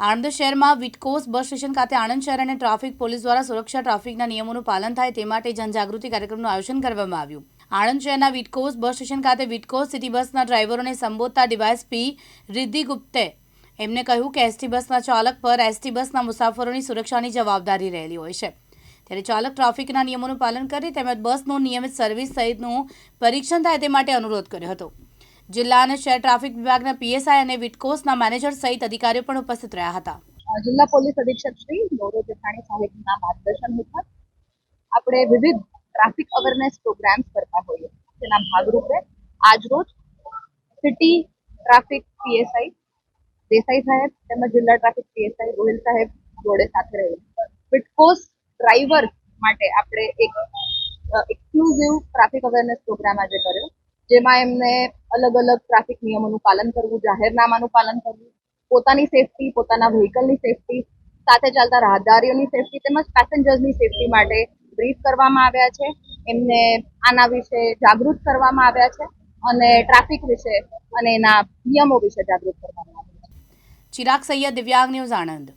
આણંદ શહેરમાં વિટકોસ bus station ખાતે આણંદ શહેર અને ટ્રાફિક પોલીસ દ્વારા સુરક્ષા ટ્રાફિકના નિયમોનું પાલન થાય તે માટે જનજાગૃતિ કાર્યક્રમનું આયોજન કરવામાં આવ્યું. આણંદ શહેરના વિટકોસ બસ સ્ટેશન ખાતે વિટકોસ સિટી બસના ડ્રાઈવરોને સંબોધતા ડીવાયએસપી રિદ્ધિ ગુપ્તે એમને કહ્યું કે એસટી બસના ચાલક પર એસટી બસના મુસાફરોની સુરક્ષાની જવાબદારી રહેલી હોય છે. ત્યારે ચાલક ટ્રાફિકના નિયમોનું પાલન કરે તેમજ બસનું નિયમિત સર્વિસ સહિતનું પરીક્ષણ થાય તે માટે અનુરોધ કર્યો હતો. જિલ્લા અને શહેર ટ્રાફિક વિભાગના પીએસઆઈ અને વિટકોસના મેનેજર સહિત અધિકારીઓ પણ ઉપસ્થિત રહ્યા હતા. જિલ્લા પોલીસ અધિક્ષક શ્રી ગૌરવ જેઠાણી સાહેબના માર્ગદર્શન હેઠળ આપણે વિવિધ ટ્રાફિક અવેરનેસ પ્રોગ્રામ્સ કરતા હોઈએ. તેના ભાગરૂપે આજરોજ સિટી ટ્રાફિક પીએસઆઈ દેસાઈ સાહેબ તેમજ જિલ્લા ટ્રાફિક પીએસઆઈ ગોહિલ સાહેબ જોડે સાથે રહી વિટકોસ ડ્રાઈવર માટે આપણે એક એક્સક્લુઝિવ ટ્રાફિક અવેરનેસ પ્રોગ્રામ આજે કર્યો. જેમાં એમને અલગ અલગ ટ્રાફિક નિયમોનું પાલન કરવું, જાહેરનામાનું પાલન કરવું, પોતાની સેફટી પોતાના વ્હીકલની સેફટી સાથે ચાલતા રાહદારીઓની સેફટી તેમજ પેસેન્જર્સની સેફટી માટે બ્રીફ કરવામાં આવ્યા છે. એમને આના વિશે જાગૃત કરવામાં આવ્યા છે અને ટ્રાફિક વિશે અને એના નિયમો વિશે જાગૃત કરવામાં આવ્યા છે. ચિરાગ સૈયદ, દિવ્યાંગ ન્યૂઝ આણંદ.